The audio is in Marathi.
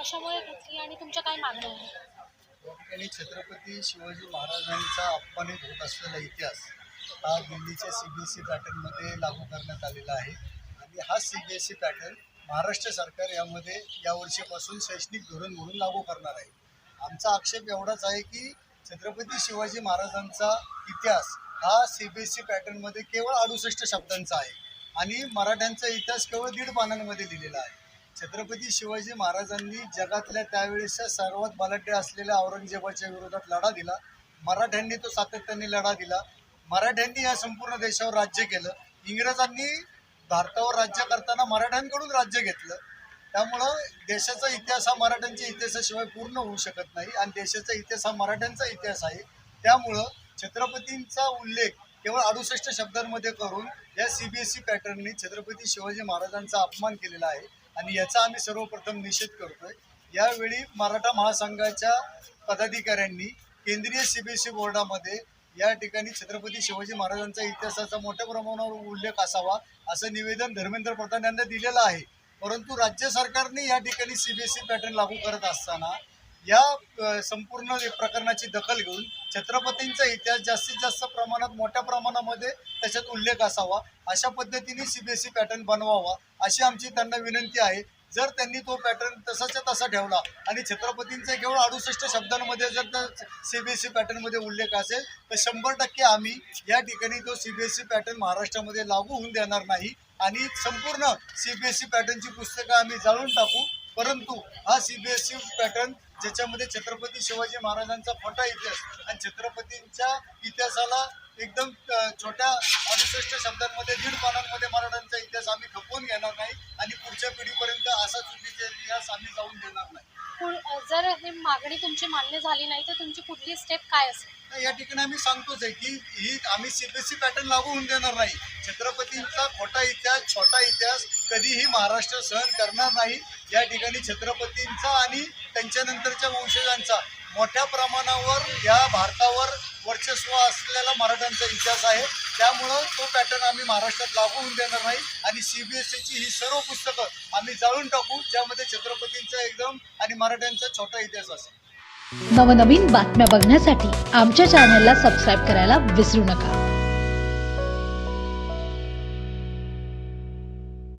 कशामुळे घेतली आणि तुमच्या काय मागण्या आहेत? या ठिकाणी छत्रपती शिवाजी महाराजांचा अपमानित होत असलेला इतिहास हा दिल्लीच्या सी बी एस ई पॅटर्नमध्ये लागू करण्यात आलेला आहे. आणि हा C B S E pattern Maharashtra सरकार यामध्ये यावर्षीपासून शैक्षणिक धोरण म्हणून लागू करणार आहे. आमचा आक्षेप एवढाच आहे की छत्रपती शिवाजी महाराजांचा इतिहास हा सी बी एस ई पॅटर्नमध्ये केवळ अडुसष्ट शब्दांचा आहे आणि मराठ्यांचा इतिहास केवळ दीड पानांमध्ये लिहिलेला आहे. छत्रपती शिवाजी महाराजांनी जगातल्या त्यावेळेसच्या सर्वात बलाढ्य असलेल्या औरंगजेबाच्या विरोधात लढा दिला. मराठ्यांनी तो सातत्याने लढा दिला. मराठ्यांनी या संपूर्ण देशावर राज्य केलं. इंग्रजांनी भारतावर राज्य करताना मराठ्यांकडून राज्य घेतलं. त्यामुळं देशाचा इतिहास हा मराठ्यांच्या इतिहासाशिवाय पूर्ण होऊ शकत नाही आणि देशाचा इतिहास हा मराठ्यांचा इतिहास आहे. त्यामुळं छत्रपतींचा उल्लेख केवळ अडुसष्ट शब्दांमध्ये करून या सी बी एस ई पॅटर्ननी छत्रपती शिवाजी महाराजांचा अपमान केलेला आहे. आणि याचा आम्ही सर्वप्रथम निषेध करतोय. यावेळी मराठा महासंघाच्या पदाधिकाऱ्यांनी केंद्रीय सी बी एस ई बोर्डामध्ये या ठिकाणी छत्रपती शिवाजी महाराजांचा इतिहासाचा मोठ्या प्रमाणावर उल्लेख असावा असं निवेदन धर्मेंद्र प्रधान यांना दिलेलं आहे. परंतु राज्य सरकारने या ठिकाणी C B S E pattern लागू करत असताना या संपूर्ण प्रकरणाची दखल घेऊन छत्रपतींचा इतिहास जास्तीत जास्त प्रमाणात मोठ्या प्रमाणामध्ये त्याच्यात उल्लेख असावा. अशा पद्धतीने C B S E pattern बनवावा अशी आमची त्यांना विनंती आहे. जर त्यांनी तो पॅटर्न तसाच्या तसा ठेवला आणि छत्रपतींचा केवळ अडुसष्ट शब्दांमध्ये जर त्या सी बी एस ई पॅटर्नमध्ये उल्लेख असेल तर शंभर टक्के आम्ही या ठिकाणी तो C B S E pattern महाराष्ट्रामध्ये लागू होऊन देणार नाही. आणि संपूर्ण सी बी एस ई पॅटर्नची पुस्तकं आम्ही जाळून टाकू. परंतु हा C B S E pattern ज्याच्यामध्ये छत्रपती शिवाजी महाराजांचा मोठा इतिहास आणि छत्रपतींच्या इतिहासाला एकदम छोट्या अडुसष्ट शब्दांमध्ये दीड पानांमध्ये मराठ्यांचा इतिहास आम्ही खपवून घेणार नाही आणि पुढच्या पिढीपर्यंत असा चुकीचा जर ही मागणी तुमची मान्य झाली नाही तर तुमची पुढली स्टेप काय असेल? तर या ठिकाणी आम्ही सांगतोच आहे की ही आम्ही सीबीएसई पॅटर्न लागू होऊन देणार नाही. छत्रपतींचा खोटा इतिहास छोटा इतिहास कधीही महाराष्ट्र सहन करणार नाही. या ठिकाणी छत्रपतींचा आणि त्यांच्यानंतरच्या वंशजांचा मोठ्या प्रमाणावर या भारतावर वर्चस्व असलेला मराठ्यांचा इतिहास आहे. त्यामुळं तो पॅटर्न आम्ही महाराष्ट्रात लागू होऊन देणार नाही. आणि सी बी एस सीची ही सर्व पुस्तकं आम्ही जाळून टाकू ज्यामध्ये छत्रपतींचा एकदम आणि मराठ्यांचा छोटा इतिहास असेल. नवनवीन बातम्या बघण्यासाठी आमच्या चॅनलला सबस्क्राईब करायला विसरू नका.